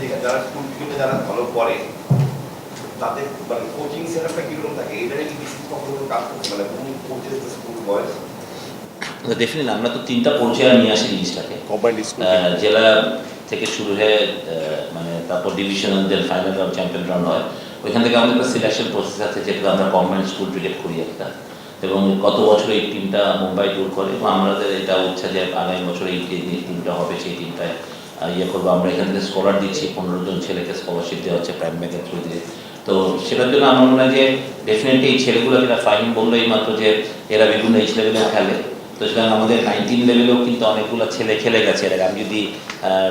যেখানে যারা স্কুল ক্রিকেটে যারা ভালো করে তাদের মানে কোচিং সেটআপটা কীরকম থাকে এটা কি বিশেষ কখনো কাজ করতে মানে কোন কোচের স্কুল বয়স? ডেফিনেটলি আমরা তো তিনটা পর্যায়ে নিয়ে আসি জিনিসটাকে। জেলা থেকে শুরু হয়ে মানে তারপর divisional then final round champion round হয়। ওইখান থেকে আমাদের একটা সিলেকশন প্রসেস আছে যেটা আমরা কম্বাইন্ড স্কুল ক্রিকেট করি একটা। এবং গত বছর এই টিমটা মুম্বাই ট্যুর করে এবং আমাদের এটা ইচ্ছা যে আগামী বছর এই যে টিমটা হবে সেই টিমটায় ইয়ে করব। আমরা এখান থেকে স্কলার দিচ্ছি, পনেরো জন ছেলেকে স্কলারশিপ দেওয়া হচ্ছে প্রাইম ব্যাংকের থ্রু দিয়ে। তো সেটার জন্য আমার মনে হয় যে ডেফিনেটলি এই ছেলেগুলো যেটা ফাইন বলল এই মাত্র যে এরা বিভিন্ন এইচ লেভেলে খেলে। তো সুতরাং আমাদের নাইনটিন লেভেলেও কিন্তু অনেকগুলো ছেলে খেলে গেছে। এর আমি যদি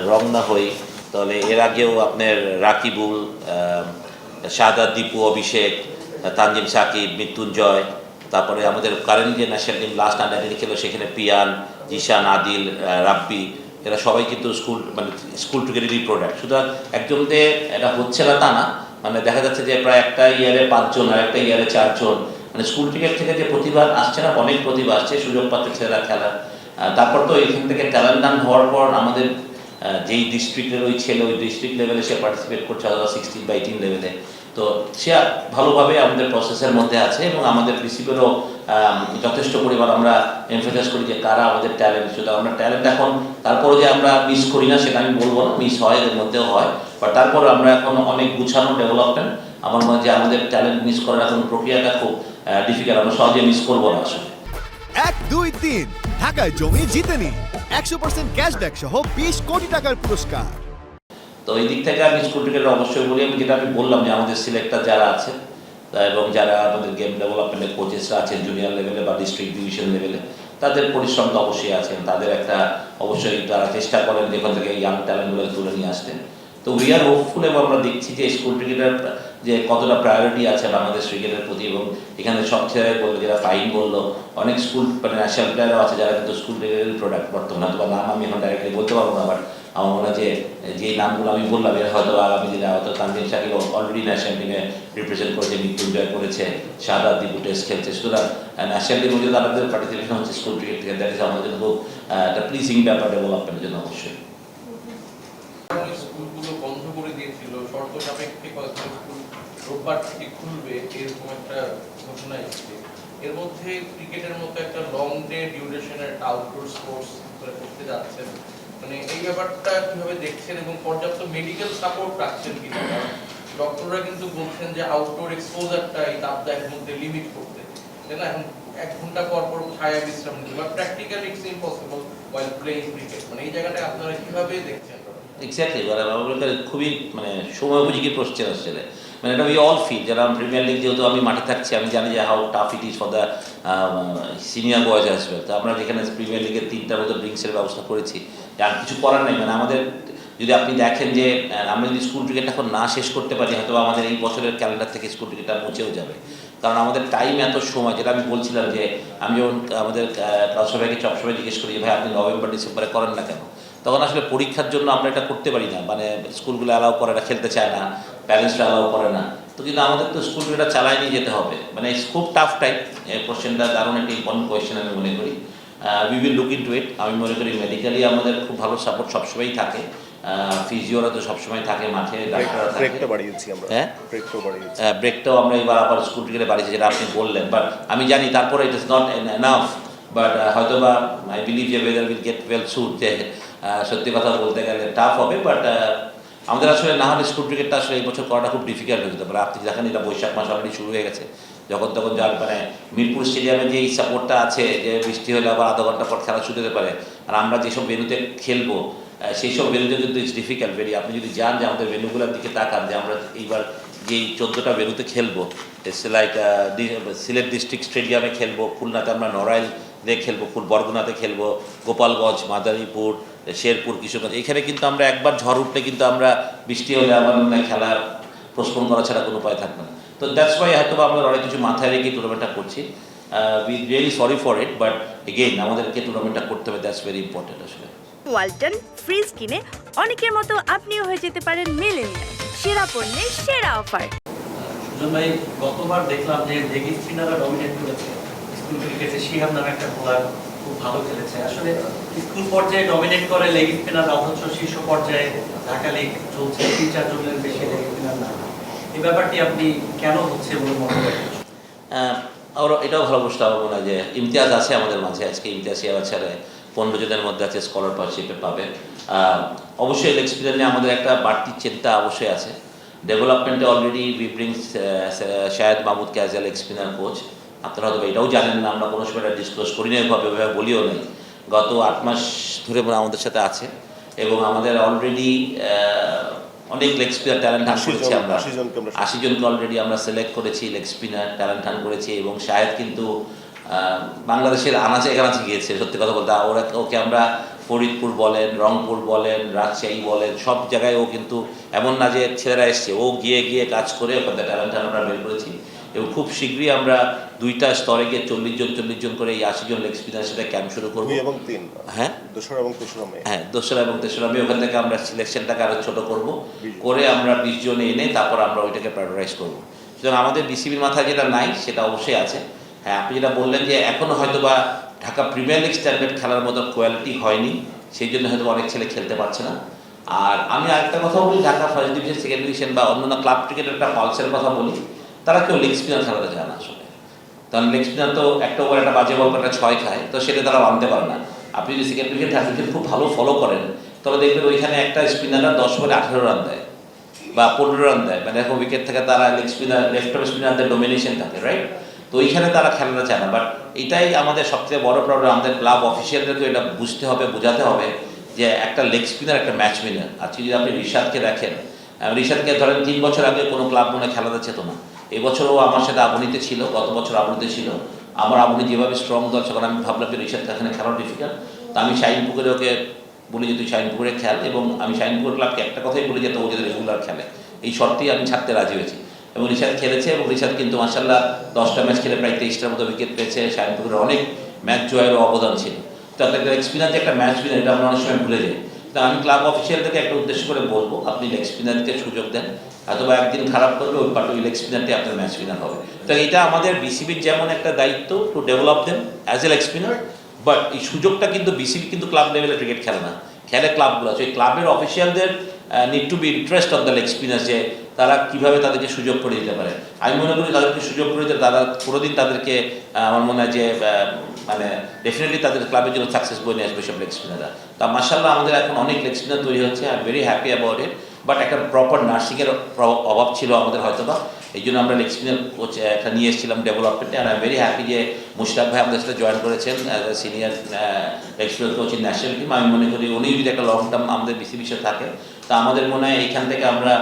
রং না হই, তাহলে এর আগেও আপনার রাকিবুল শাহাদ দীপু অভিষেক তানজিম সাকিব, মৃত্যুঞ্জয়, তারপরে আমাদের কারেন্ট যে ন্যাশনাল টিম লাস্ট আন্ডার ছিল সেখানে পিয়ান, জিশান, আদিল রাব্বি। এরা সবাই কিন্তু স্কুল মানে স্কুল ক্রিকেটেরই প্রোডাক্ট সুতরাং একজনতে এটা হচ্ছে না, তা না। মানে দেখা যাচ্ছে যে প্রায় একটা ইয়ারে পাঁচজন আর একটা ইয়ারে চারজন। মানে স্কুল ক্রিকেট থেকে যে প্রতিভা আসছে না, অনেক প্রতিভা আসছে, সুযোগ পাচ্ছে ছেলেরা খেলার। তারপর তো এখান থেকে ট্যালেন্ট ডান হওয়ার পর আমাদের যেই ডিস্ট্রিক্টের ওই ছেলে, ওই ডিস্ট্রিক্ট লেভেলে সে পার্টিসিপেট করছে সিক্সটিন বা এইটিন লেভেলে তো সে ভালোভাবে আমাদের প্রসেসের মধ্যে আছে এবং আমাদের রিসিভেরও যথেষ্ট পরিমাণ আমরা এমফাসাইজ করি যে কারা আমাদের ট্যালেন্ট শুধু আমরা ট্যালেন্ট এখন তারপরে যে আমরা মিস করি না সেটা আমি বলব না মিস হয়, এদের মধ্যেও হয়। বাট তারপরে আমরা এখন অনেক গুছানো ডেভেলপমেন্ট আমার মনে হয় যে আমাদের ট্যালেন্ট মিস করার এখন প্রক্রিয়াটা খুব ডিফিকাল্ট আমরা সহজে মিস করব না আসলে। এক, দুই, তিন। ঢাকায় জমি জিতে নিন একশো পার্সেন্ট ক্যাশব্যাক সহ বিশ কোটি টাকার পুরস্কার। তো এই দিক থেকে আমি স্কুল ক্রিকেট অবশ্যই বলি, আমি যেটা আমি বললাম যে আমাদের সিলেক্টার যারা আছে এবং যারা আমাদের গেম ডেভেলপমেন্টের কোচেসরা আছেন জুনিয়র লেভেলে বা ডিস্ট্রিক্ট ডিভিশন লেভেলে তাদের পরিশ্রম তো অবশ্যই আছেন তাদের একটা অবশ্যই তারা চেষ্টা করেন যেখান থেকে ইয়াং ট্যালেন্টগুলোকে তুলে নিয়ে আসতে। তো উই আর হোপফুল এবং আমরা দেখছি যে স্কুল ক্রিকেটের যে কতটা প্রায়োরিটি আছে বাংলাদেশ ক্রিকেটের প্রতি এবং এখানে সব ছেলে বলল যারা ফাইন বলল। অনেক স্কুল মানে ন্যাশনাল প্লেয়ারও আছে যারা কিন্তু স্কুল ক্রিকেটের প্রোডাক্ট বর্তমানে হয়তো বা নাম আমি এখন ডাইরেক্টলি বলতে পারব না বাট আমার মনে যে যে নামগুলো আমি বললাম, এরা হয়তো আগামী দিনে হয়তো তানজিম সাকিব অলরেডি ন্যাশনাল টিমে রিপ্রেজেন্ট করেছে, মৃত্যুঞ্জয় করেছে সাদা দীপু টেস্ট খেলছে। সুতরাং ন্যাশনাল টিমে যদি তাদের পার্টিসিপেশন হচ্ছে স্কুল ক্রিকেট থেকে। দ্যাট ইজ আমাদের জন্য খুব একটা প্লিজিং ব্যাপার ডেভেলপমেন্টের জন্য অবশ্যই। স্কুলগুলো বন্ধ করে দিয়েছিল। শর্ত সাপেক্ষে কয়েকটা স্কুল রোববার থেকে খুলবে, এরকম একটা ঘোষণা এসেছে। এর মধ্যে ক্রিকেটের মতো একটা লং ডে ডিউরেশনের আউটডোর স্পোর্টস করতে যাচ্ছেন মানে এই ব্যাপারটা কীভাবে দেখছেন এবং পর্যাপ্ত মেডিকেল সাপোর্ট রাখছেন কিনা? ডক্টররা কিন্তু বলছেন যে আউটডোর এক্সপোজারটা এই তাপদাহের মধ্যে লিমিট করতে। তাই না? এখন এক ঘণ্টা পর পর ছায়া বিশ্রাম নিতে বা practically it's impossible while playing cricket মানে এই জায়গাটা আপনারা কীভাবে দেখছেন? এক্স্যাক্টলি মানে খুবই মানে সময় উপযোগী আসছে মানে এটা উই অল ফিল যারা প্রিমিয়ার লিগ যেহেতু আমি মাঠে থাকছি, আমি জানি যে how tough it is for the senior boys আসবে। তো আমরা যেখানে প্রিমিয়ার লিগের তিনটার মতো ড্রিঙ্কসের ব্যবস্থা করেছি আর কিছু করার নেই। মানে আমাদের যদি আপনি দেখেন যে আমরা যদি স্কুল ক্রিকেট এখন না শেষ করতে পারি হয়তো আমাদের এই বছরের ক্যালেন্ডার থেকে স্কুল ক্রিকেটটা মুছেও যাবে। কারণ আমাদের টাইম এত সময়, যেটা আমি বলছিলাম যে, আমি যখন আমাদের সবাইকে সবসময় জিজ্ঞেস করি ভাই, আপনি নভেম্বর, ডিসেম্বরে করেন না কেন? তখন আসলে পরীক্ষার জন্য আমরা এটা করতে পারি না। মানে স্কুলগুলো অ্যালাউ করে না, খেলতে চায় না প্যারেন্টসরা অ্যালাউ করে না। তো কিন্তু আমাদের তো স্কুলগুলো চালাই নিয়ে যেতে হবে। মানে খুব টাফ টাইপ এই কোশ্চেনটা দারুণ একটি ইম্পর্টেন্ট কোয়েশ্চেন আমি মনে করি। We will look into it আমি মনে করি মেডিকেলি আমাদের খুব ভালো সাপোর্ট সবসময়ই থাকে। ফিজিওরা তো সবসময় থাকে মাঠে ডাক্তাররা থাকে। ব্রেকটা বাড়িয়েছি আমরা। হ্যাঁ? ব্রেকটাও বাড়িয়েছি। ব্রেকটাও আমরা এবার আবার স্কুল ক্রিকেটে বাড়িয়েছি যেটা আপনি বললেন। বাট আমি জানি তারপরে it is not enough but হয়তো বা আই বিলিভ যে weather will get well suit যে আহ, সত্যি কথা বলতে গেলে টাফ হবে। বাট আমাদের আসলে না হলে স্কুল ক্রিকেটটা আসলে এই বছর করাটা খুব ডিফিকাল্ট হয়ে যেতে পারে। আপনি দেখেন এটা বৈশাখ মাস অলরেডি শুরু হয়ে গেছে। যখন তখন যার মানে মিরপুর স্টেডিয়ামে যে এই সাপোর্টটা আছে, যে বৃষ্টি হলে আবার আধা ঘণ্টা পর খেলা শুরু হতে পারে। আর আমরা যেসব ভেনুতে খেলব সেই সব ভেনুতে কিন্তু ইটস ডিফিকাল্ট ভেরি আপনি যদি যান যে আমাদের ভেনুগুলোর দিকে তাকান, যে আমরা এইবার যেই চোদ্দোটা ভেনুতে খেলব লাইক সিলেট ডিস্ট্রিক্ট স্টেডিয়ামে খেলব, খুলনাতে আমরা নড়াইল দিয়ে খেলব ফুল বরগুনাতে খেলব, গোপালগঞ্জ, মাদারীপুর, শেরপুর, কিশোরগঞ্জ। এখানে কিন্তু আমরা একবার ঝড় উঠলে কিন্তু আমরা বৃষ্টি হলে আমার খেলার প্রশ্ন করা ছাড়া কোনো উপায় থাকবে না। তো দ্যাটস ওয়াই হয়তো আমরা অনেক কিছু মাথায় রেখে টুর্নামেন্টটা করছি। We really sorry for it but again আমাদেরকে টুর্নামেন্টটা করতে হবে দ্যাটস ভেরি ইম্পর্টেন্ট আসলে। ওয়ালটন ফ্রিজ কিনে অনেকের মতো আপনিও হয়ে যেতে পারেন মেলেনিয়া সেরা পণ্যের সেরা অফার। সুজন ভাই গতবার দেখলাম যে লেগ স্পিনাররা ডমিনেট করেছে। স্কুল ক্রিকেটে শিহাব নামে একটা বোলার খুব ভালো খেলেছে। আসলে স্কুল পর্যায়ে ডমিনেট করে লেগ স্পিনার অথচ শীর্ষ পর্যায়ে ঢাকা লিগ চলছে। তিন চারজনের বেশি এই ব্যাপারটি আপনি কেন হচ্ছে বলে মনে করেন? আহ, আর এটাও ভালো প্রশ্ন আমার হয় যে ইমতিয়াজ আছে আমাদের মাঝে আজকে ইমতিয়াজ এবার ছেড়ে পনেরো জনের মধ্যে আছে স্কলারশিপে পাবে। অবশ্যই এক্সপিরিয়েন্স নিয়ে আমাদের একটা বাড়তি চিন্তা অবশ্যই আছে। ডেভেলপমেন্টে already we bring Sayed Mahmud casual experience coach আপনারা হয়তো এটাও জানেন না আমরা কোনো সময় এটা ডিসক্লোজ করি না এভাবে এভাবে বলিও নেই। গত আট মাস ধরে আমাদের সাথে আছে এবং আমাদের অলরেডি অনেক লেগ স্পিনার ট্যালেন্ট হান করেছি আমরা। আশি জনকে অলরেডি আমরা সিলেক্ট করেছি লেগ স্পিনার ট্যালেন্ট হান করেছি এবং শাহেদ কিন্তু বাংলাদেশের আনাচে কানাচে গিয়েছে সত্যি কথা বলতে। ওরা ওকে আমরা ফরিদপুর বলেন রংপুর বলেন রাজশাহী বলেন সব জায়গায় ও কিন্তু এমন না যে ছেলেরা এসছে ও গিয়ে গিয়ে কাজ করে ওখান থেকে ট্যালেন্ট আমরা বের করেছি। এবং খুব শীঘ্রই আমরা দুইটা স্তরে গিয়ে চল্লিশ জন চল্লিশ জন করে এই আশি জন লেগ স্পিনার সাথে ক্যাম্প শুরু করব। এবং তিন? হ্যাঁ। দোসরা এবং তেসরা মে? হ্যাঁ দোসরা এবং তেসরা আমি ওখান থেকে আমরা সিলেকশনটাকে আরও ছোটো করব। করে আমরা বিশ জন এনে তারপর আমরা ওইটাকে প্রায়োরিটাইজ করব। সুতরাং আমাদের বিসিবির মাথায় যেটা নাই সেটা অবশ্যই আছে। হ্যাঁ আপনি যেটা বললেন যে এখনও হয়তো বা ঢাকা প্রিমিয়ার লিগ স্ট্যান্ডার্ড খেলার মতো কোয়ালিটি হয়নি সেই জন্য হয়তো অনেক ছেলে খেলতে পারছে না। আর আমি আরেকটা কথা বলি Dhaka first division second division বা অন্যান্য ক্লাব ক্রিকেটের একটা পালসের কথা বলি তারা কেউ লেগ স্পিনার খেলাতে চায় না আসলে। কারণ লেগ স্পিনার তো একটা ওভার একটা বাজে বল একটা ছয় খায়, তো সেটা তারা আনতে পারে না। আপনি যদি সেকেন্ড থার্ড ডিভিশন খুব ভালো ফলো করেন, তবে দেখবেন ওইখানে একটা স্পিনাররা দশ ওভারে আঠেরো রান দেয় বা পনেরো রান দেয়। মানে এখন উইকেট থেকে তারা লেগ স্পিনার লেফট অফ স্পিনারদের ডোমিনেশন থাকে রাইট তো ওইখানে তারা খেলাতে চায় না। বাট এটাই আমাদের সবচেয়ে বড় প্রবলেম আমাদের ক্লাব অফিসিয়ালদেরকে এটা বুঝতে হবে, বোঝাতে হবে যে একটা লেগ স্পিনার একটা ম্যাচ উইনার আজকে যদি আপনি রিশাদকে দেখেন রিশাদকে ধরেন তিন বছর আগে কোনো ক্লাব মনে হয় খেলাতে চেত না। এবছরও আমার সাথে আবনীতে ছিল, গত বছর আবনীতে ছিল। আমার আবনী যেভাবে স্ট্রং দল তখন আমি ভাবলাম যে রিশাদকে এখানে খেলা ডিফিকাল্ট তা আমি শাহিন পুকুরে ওকে বলি যে তুই শাহিন পুকুরে খেল এবং আমি শাহিন পুকুর ক্লাবকে একটা কথাই বলি যে তো ও যদি রেগুলার খেলে। এই শর্তেই আমি ছাড়তে রাজি হয়েছি। এবং রিশাদ খেলেছে এবং রিশাদ কিন্তু মাসাল্লাহ দশটা ম্যাচ খেলে প্রায় তেইশটার মতো উইকেট পেয়েছে। শাহিন পুকুরের অনেক ম্যাচ জয়েরও অবদান ছিল। তো একটা এক্সপিরিয়েন্স যে একটা ম্যাচ উইনার এটা আমরা অনেক সময় ভুলে যাই। তো আমি ক্লাব অফিসিয়ালদেরকে একটা উদ্দেশ্য করে বলব, আপনি লেগ স্পিনারকে সুযোগ দেন, অথবা একদিন খারাপ করলে ওই পার্টি লেগ স্পিনারটি আপনার ম্যাচ উইনার হবে। তো এটা আমাদের বিসিবির যেমন একটা দায়িত্ব to develop then as a leg spinner but এই সুযোগটা কিন্তু বিসিবি কিন্তু ক্লাব লেভেলে ক্রিকেট খেলে না। খেলে ক্লাবগুলো আছে। ওই ক্লাবের অফিসিয়ালদের need to be interest on the leg spinner যে তারা কীভাবে তাদেরকে সুযোগ করে দিতে পারে। আমি মনে করি তাদেরকে সুযোগ করে দিতে তারা কোনোদিন তাদেরকে আমার মনে হয় যে মানে ডেফিনেটলি তাদের ক্লাবের জন্য সাকসেস বই নিয়ে আসবে সব লেগ স্পিনাররা তা মার্শাল্লাহ আমাদের এখন অনেক লেগ স্পিনার তৈরি হচ্ছে I am very happy about it but একটা প্রপার নার্সিংয়ের অভাব ছিল আমাদের হয়তো বা এই জন্য আমরা স্পিনার কোচ একটা নিয়ে এসেছিলাম ডেভেলপমেন্টে আর আই ভেরি হ্যাপি যে মুশতাক ভাই আমাদের সাথে জয়েন করেছেন as a senior spinner coach in national team আমি মনে করি উনি যদি একটা লং টার্ম আমাদের বিষয় থাকে, তা আমাদের মনে হয় এইখান থেকে আমরা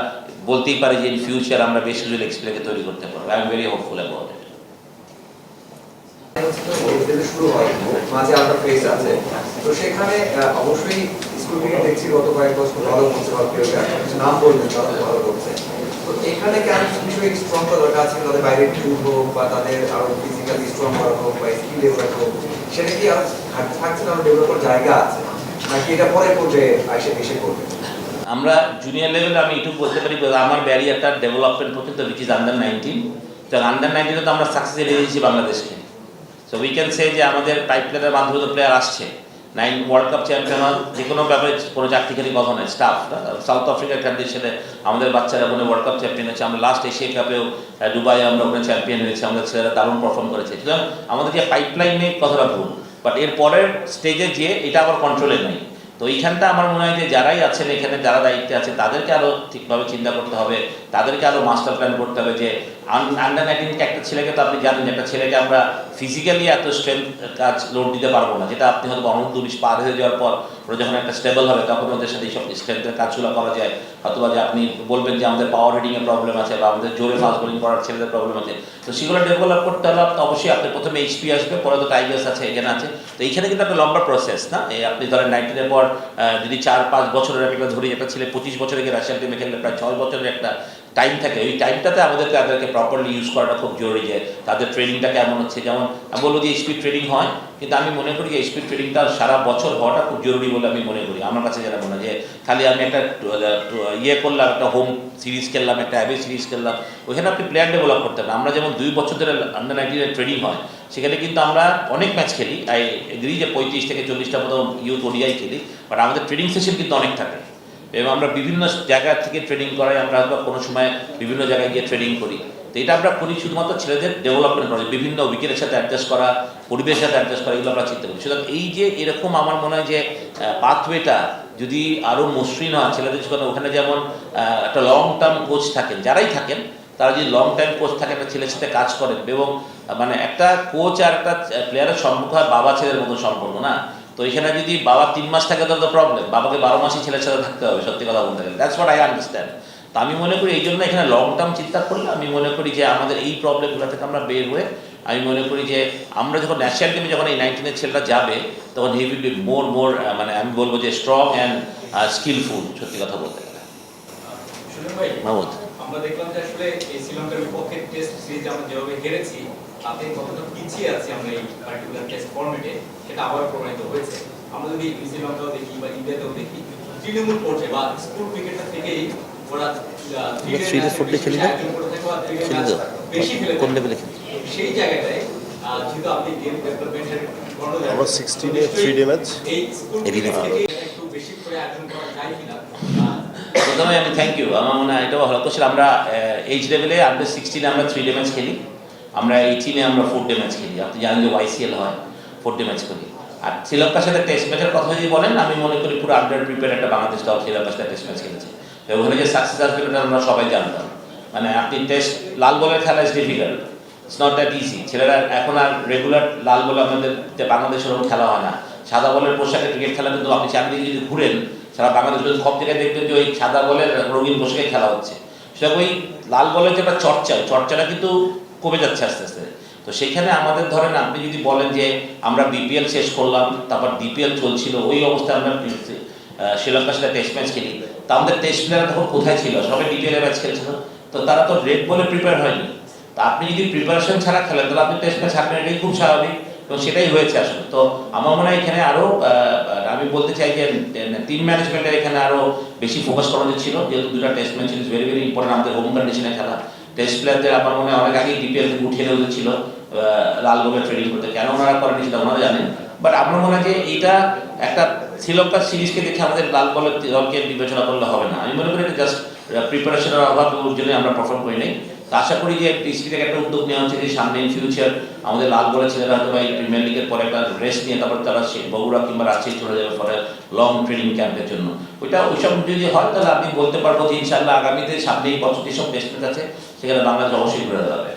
বলতেই পারি যে ইন ফিউচার আমরা বেশ কিছু স্পিনারকে তৈরি করতে পারব। I am very hopeful about it শুরু হয়, মাঝে আমরা ফেস আছে। তো সেখানে অবশ্যই স্কুল থেকে দেখছি গত কয়েক বছর ভালো করছে, বা কেউ নাম তারা ভালো করছে। তো এখানে স্ট্রং করা দরকার আছে? তাদের ট্যুর হোক বা তাদের আরও ফিজিক্যালি স্ট্রং করা হোক, বা স্কিল ডেভেলপ হোক, সেটা কি আর থাকছে না, আরও ডেভেলপ করার জায়গা আছে? নাকি এটা পরে পর্যায়ে এসে এসে করবে? আমরা জুনিয়র লেভেলে আমি একটু বলতে পারি আমার ব্যারিয়ারটা ডেভেলপমেন্ট পর্যন্ত উইচ ইজ আন্ডার নাইনটিন তো আন্ডার নাইনটিনে তো আমরা সাকসেস এনে দিয়েছি বাংলাদেশকে। সো উই ক্যান সে যে আমাদের পাইপ প্লেয়ারের মাধ্যমে তো প্লেয়ার আসছে। নাইন ওয়ার্ল্ড কাপ চ্যাম্পিয়ন যে কোনো ব্যাপারে কোনো চাকরিখানি কথা নয় স্টাফ সাউথ আফ্রিকার কন্ডিশনে আমাদের বাচ্চারা ওখানে ওয়ার্ল্ড কাপ চ্যাম্পিয়ন হয়েছে আমরা লাস্ট এশিয়া কাপেও দুবাই আমরা ওখানে চ্যাম্পিয়ন হয়েছে। আমাদের ছেলেরা দারুণ পারফর্ম করেছে। সুতরাং আমাদের যে পাইপলাইনে কথাটা ভুল বাট এর পরের স্টেজে যে এটা আবার কন্ট্রোলে নেই। তো এইখানটা আমার মনে হয় যে যারাই আছেন এখানে, যারা দায়িত্বে আছে, তাদেরকে আরও ঠিকভাবে চিন্তা করতে হবে। তাদেরকে আরও মাস্টার প্ল্যান করতে হবে যে আন্ডার নাইনটিনকে একটা ছেলেকে তো আপনি জানেন একটা ছেলেকে আমরা ফিজিক্যালি এত স্ট্রেংথ কাজ লোড দিতে পারব না, যেটা আপনি হয়তো অনন্ত উনিশ পার হয়ে যাওয়ার পর ওরা যখন একটা স্টেবল হবে তখন ওদের সাথে এইসব স্ট্রেংথের কাজগুলো করা যায়। অথবা যে আপনি বলবেন যে আমাদের পাওয়ার রিডিংয়ের প্রবলেম আছে বা আমাদের জোরে ফাস্ট বোলিং করার ছেলেদের প্রবলেম আছে। তো সেগুলো ডেভেলপ করতে হলে আপনি অবশ্যই আপনি প্রথমে এইচপি আসবে, পরে তো টাইগার্স আছে এখানে আছে। তো এইখানে কিন্তু একটা লম্বা প্রসেস না? এই আপনি ধরেন নাইনটিনের পর যদি চার পাঁচ বছরের একটা ধরি, একটা ছেলে পঁচিশ বছরে গিয়ে রাশিয়ান টিমে খেললে প্রায় ছয় বছরের একটা টাইম থাকে ওই টাইমটাতে আমাদেরকে তাদেরকে প্রপারলি ইউজ করাটা খুব জরুরি যে তাদের ট্রেনিংটা কেমন হচ্ছে। যেমন আমি বলব যে স্পিড ট্রেনিং হয়, কিন্তু আমি মনে করি যে স্পিড ট্রেনিংটা সারা বছর হওয়াটা খুব জরুরি বলে আমি মনে করি। আমার কাছে যারা মনে হয় যে খালি আমি একটা ইয়ে করলাম, একটা হোম সিরিজ খেললাম, একটা অ্যাবে সিরিজ খেললাম, ওইখানে আপনি প্লেয়ার ডেভেলপ করতে পারেন। আমরা যেমন দুই বছর ধরে আন্ডার নাইনটিনের ট্রেনিং হয়, সেখানে কিন্তু আমরা অনেক ম্যাচ খেলি। আই এগ্রি যে পঁয়ত্রিশ থেকে চল্লিশটা মতো ইউথ ওডিআই খেলি বাট আমাদের ট্রেনিং সেশন কিন্তু অনেক থাকে। এবং আমরা বিভিন্ন জায়গা থেকে ট্রেনিং করাই, আমরা হয়তো কোনো সময় বিভিন্ন জায়গায় গিয়ে ট্রেনিং করি। তো এটা আমরা করি শুধুমাত্র ছেলেদের ডেভেলপমেন্ট করা বিভিন্ন উইকেটের সাথে অ্যাডজাস্ট করা, পরিবেশের সাথে অ্যাডজাস্ট করা, এগুলো আমরা চিন্তা করি। সুতরাং এই যে এরকম আমার মনে হয় যে পাথওয়েটা যদি আরও মসৃণ হয়, ছেলেদের জন্য ওখানে যেমন একটা লং টার্ম কোচ থাকেন, যারাই থাকেন, তারা যদি লং টাইম কোচ থাকে, একটা ছেলের সাথে কাজ করেন, এবং মানে একটা কোচ আর একটা প্লেয়ারের সম্পর্ক হয় বাবা ছেলের মতো সম্পর্ক না তো এখানে যদি বাবা তিন মাস থাকে তাহলে তো প্রবলেম বাবাকে বারো মাসই ছেলের সাথে থাকতে হবে সত্যি কথা বলতে গেলে। দ্যাটস হোয়াট আই আন্ডারস্ট্যান্ড তো আমি মনে করি এই জন্য এখানে লং টার্ম চিন্তা করলে আমি মনে করি যে আমাদের এই প্রবলেমগুলো থেকে আমরা বের হয়ে আমি মনে করি যে আমরা যখন ন্যাশনাল টিমে যখন এই নাইনটিনের ছেলেটা যাবে তখন হি উইল বি মোর মোর মানে আমি বলব যে স্ট্রং অ্যান্ড স্কিলফুল সত্যি কথা বলতে গেলে। আমরা দেখলাম যে আসলে শ্রীলঙ্কার বিপক্ষে টেস্ট সিরিজ আমরা যেভাবে হেরেছি তাতে কতটা পিছিয়ে আছি আমরা এই পার্টিকুলার টেস্ট ফরম্যাটে সেটা আবার প্রমাণিত হয়েছে। আমরা যদি শ্রীলঙ্কাও দেখি বা ইন্ডিয়াতেও দেখি তৃণমূল পর্যায়ে বা স্কুল ক্রিকেটটা থেকেই ওরা বেশি খেলে কোন লেভেলে খেলি সেই জায়গাটায় আহ, যেহেতু আপনি গেম ডেভেলপমেন্টের আমরা 16 এ three day এই স্কুল একটু বেশি করে আয়োজন করা যায় কিনা? প্রথমে আমি থ্যাংক ইউ আমার মনে হয় এটাও ভালো। আমরা এইচ লেভেলে আন্ডার সিক্সটিনে আমরা থ্রি ডে ম্যাচ খেলি। আমরা এইটিনে আমরা ফোর ডে ম্যাচ খেলি। আপনি জানেন যে ওয়াইসিএল হয় ফোর ডে ম্যাচ করি। আর শ্রীলঙ্কার সাথে টেস্ট ম্যাচের কথা যদি বলেন, আমি মনে করি পুরো আন্ডার প্রিপেয়ার একটা বাংলাদেশ দল শ্রীলঙ্কার সাথে টেস্ট ম্যাচ খেলেছে। ওখানে যে সাকসেস আসবে আমরা সবাই জানতাম। মানে আপনি টেস্ট লাল বলের খেলা is difficult it's not that easy ছেলেরা এখন আর রেগুলার লাল বলে আমাদের বাংলাদেশের ওরকম খেলা হয় না। সাদা বলের পোশাকে ক্রিকেট খেলা কিন্তু আপনি চারদিকে যদি ঘুরেন, সারা বাংলাদেশ সব জায়গায় দেখবেন যে ওই সাদা বলের রঙিন পোশাকে খেলা হচ্ছে। সেটা ওই লাল বলের যে একটা চর্চা চর্চাটা কিন্তু কমে যাচ্ছে আস্তে আস্তে। তো সেখানে আমাদের ধরেন আপনি যদি বলেন যে আমরা বিপিএল শেষ করলাম তারপর ডিপিএল চলছিল ওই অবস্থায় আমরা শ্রীলঙ্কার সাথে টেস্ট ম্যাচ খেলি। তা আমাদের টেস্ট প্লেয়ার তখন কোথায় ছিল? সবাই ডিপিএল ম্যাচ খেলছিল। তো তারা তো রেড বলে প্রিপেয়ার হয়নি। তো আপনি যদি প্রিপারেশন ছাড়া খেলেন তাহলে আপনি টেস্ট ম্যাচ হারবেন এটাই খুব স্বাভাবিক তো সেটাই হয়েছে আসলে। তো আমার মনে হয় এখানে আরও আহ, আমি বলতে চাই যে টিম ম্যানেজমেন্টের এখানে আরও বেশি ফোকাস করা উচিত ছিল। যেহেতু দুটা টেস্ট ম্যাচ ছিল ভেরি ভেরি ইম্পর্টেন্ট আমাদের হোম কন্ডিশনে খেলা। টেস্ট প্লেয়ারদের আমার মনে হয় অনেক আগেই ডিপিএল থেকে দেওয়া ছিল লাল বলে ট্রেডিং করতে। কেন ওনারা করেনি সেটা ওনারা জানেন। বাট আমার মনে হয় যে এইটা একটা শ্রীলঙ্কার সিরিজকে দেখে আমাদের লাল বলের দলকে বিবেচনা করলে হবে না। আমি মনে করি এটা জাস্ট প্রিপারেশনের অভাব জন্য আমরা পারফর্ম করি নাই। তো আশা করি যে পিসিবি থেকে একটা উদ্যোগ নেওয়া হচ্ছে যে সামনে ইন ফিউচার আমাদের লাল বলে ছেলেরা হয়তো বা প্রিমিয়ার লিগের পরে একটা রেস্ট নিয়ে তারপর তারা বগুড়া কিংবা রাজশাহী চলে যাবে পরে লং ট্রেনিং ক্যাম্পের জন্য। ওইটা ওইসব যদি হয় তাহলে আমি বলতে পারব যে ইনশাল্লাহ আগামীতে সামনে এই বছর যেসব টেস্ট আছে, সেখানে বাংলাদেশ অবশ্যই ঘুরে যাবে